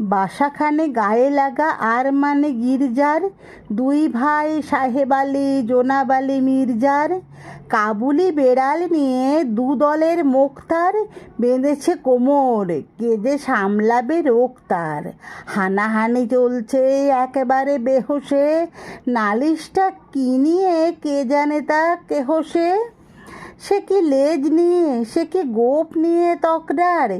বাসাখানে গায়ে লাগা আর মানে গির্জার দুই ভাই সাহেব আলী, জোনাব আলী মির্জার। কাবুলি বেড়াল নিয়ে দু দলের মোক্তার বেঁধেছে কোমর, কে যে সামলাবে রোগ তার। হানাহানি চলছে একেবারে বেহোশে, নালিশটা কি নিয়ে কে জানে তা কেহসে সে কি লেজ নিয়ে, সে কি গোপ নিয়ে তকরার?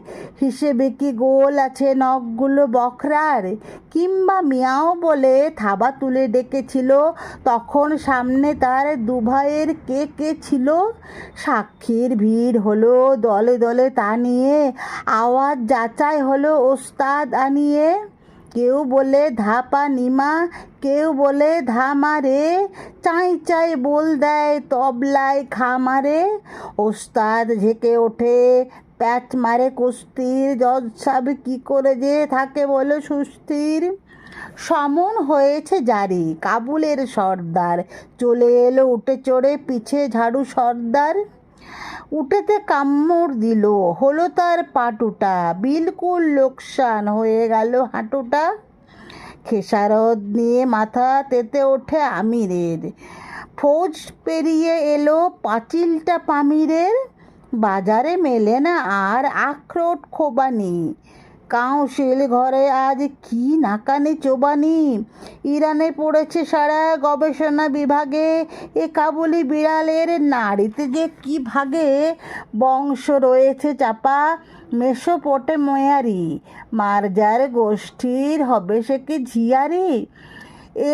হিসেবে কি গোল আছে নখগুলো বখরার? কিংবা মিয়াও বলে থাবা তুলে ডেকেছিল, তখন সামনে তার দুভাইয়ের কে কে ছিল? সাক্ষীর ভিড় হলো, দলে দলে তা নিয়ে আওয়াজ যাচাই হলো ওস্তাদ আনিয়ে। কেউ বলে ধাপা নিমা। কেউ বলে ধামারে চাই চাই বল দেয় তবলায় খামারে ওস্তাদ ঝেঁকে ওঠে, প্যাচ মারে কুস্তির। জজ সাহেব কী করে যে থাকে বলে সুস্থির। সমন হয়েছে জারি, কাবুলের সর্দার। চলে এলো উঠে চড়ে, পিছে ঝাড়ু সর্দার। উঠেতে কামড় দিল। হলো তার পাটুটা। বিলকুল লোকসান হয়ে গেল হাঁটুটা। খেসারত নিয়ে মাথা তেতে ওঠে আমিরের। ফৌজ পেরিয়ে এলো পাঁচিলটা পামিরের। বাজারে মেলে না আর আখরোট খোবানি। কাউন্সিল ঘরে আজ কি নাকানি চোবানি? ইরানে পড়েছে সারা গবেষণা বিভাগে। এ কাবুলি বিড়ালের নাড়িতে যে কি ভাগে? বংশ রয়েছে চাপা মেসোপটে ময়ারি মার্জার গোষ্ঠীর হবে সে কি ঝিয়ারি?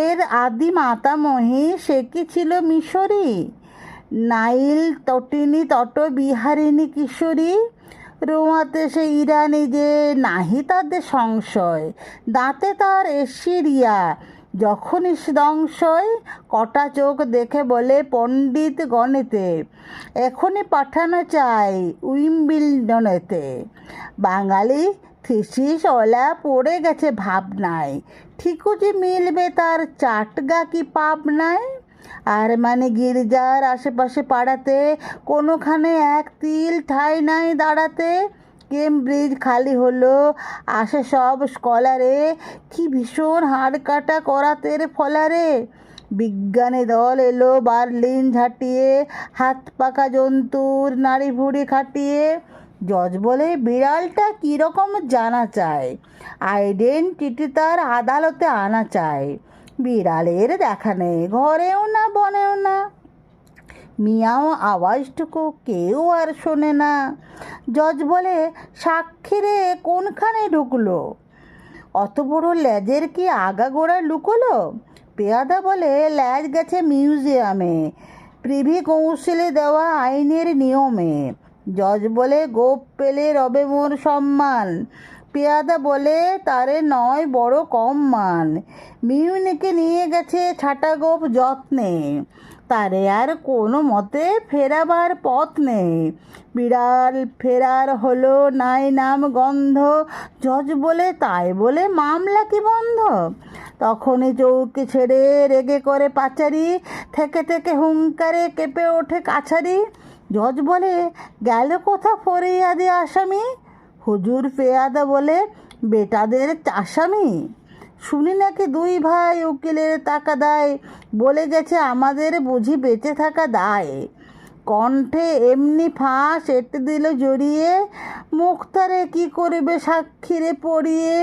এর আদি মাতামহী সে কি ছিল মিশরি? নাইল তটিনী তট বিহারিণী কিশোরী? রোমাতে সে ইরানি যে নাহি তাদের সংশয়, দাঁতে তার এসিরিয়া যখনই দংশয় কটা চোখ দেখে বলে পণ্ডিত গণেতে, এখনই পাঠানো চাই উইম্বিলডনেতে। বাঙালি, থিসিস ওলা পড়ে গেছে ভাবনায়, ঠিকও যে মিলবে তার চাটগা কি পাবনায়? আর মানে গির্জার আশেপাশে পাড়াতে কোনোখানে এক তিল ঠাই নাই দাঁড়াতে। কেমব্রিজ খালি হলো আসে সব স্কলারে। কি ভীষণ হাড় কাটা করাতের ফলারে। বিজ্ঞানী দল এলো বার্লিন ঝাঁটিয়ে, হাত পাকা জন্তুর নাড়ি ভুড়ি খাটিয়ে। জজ বলে, বিড়ালটা কীরকম জানা চায়? আইডেন্টিটি তার আদালতে আনা চায়। বিড়ালের দেখা নেই, ঘরেও না, বনেও না। মিয়াও আওয়াজটুকু কেউ আর শোনে না। জজ বলে, সাক্ষীরে কোনখানে ঢুকলো? অত বড় ল্যাজের কি আগাগোড়া লুকোলো? পেয়াদা বলে, ল্যাজ গেছে মিউজিয়ামে, প্রিভি কৌশলে দেওয়া আইনের নিয়মে। জজ বলে, গোপ পেলে রবে মোর সম্মান। পেয়াদা বলে, তারে নয় বড় কম মান। মিউনিকে নিয়ে গেছে ছাটা গোপ যত্নে। তারে আর কোনো মতে ফেরাবার পথ নেই। বিড়াল ফেরার হলো নাই নাম গন্ধ, জজ বলে তাই বলে মামলা কি বন্ধ? তখনই চৌকি ছেড়ে রেগে করে পাচারি, থেকে থেকে হুঙ্কারে কেঁপে ওঠে কাছারি। জজ বলে, গেল কোথা ফরিয়াদি আসামি? হুজুর পেয়াদা বলে, বেটাদের আসামি শুনি নাকি দুই ভাই উকিলের টাকা দেয়? বলে গেছে আমাদের বুঝি বেঁচে থাকা দায়। কণ্ঠে এমনি ফাঁস এঁটে দিল জড়িয়ে, মুখতারে কি করবে সাক্ষীরে পড়িয়ে?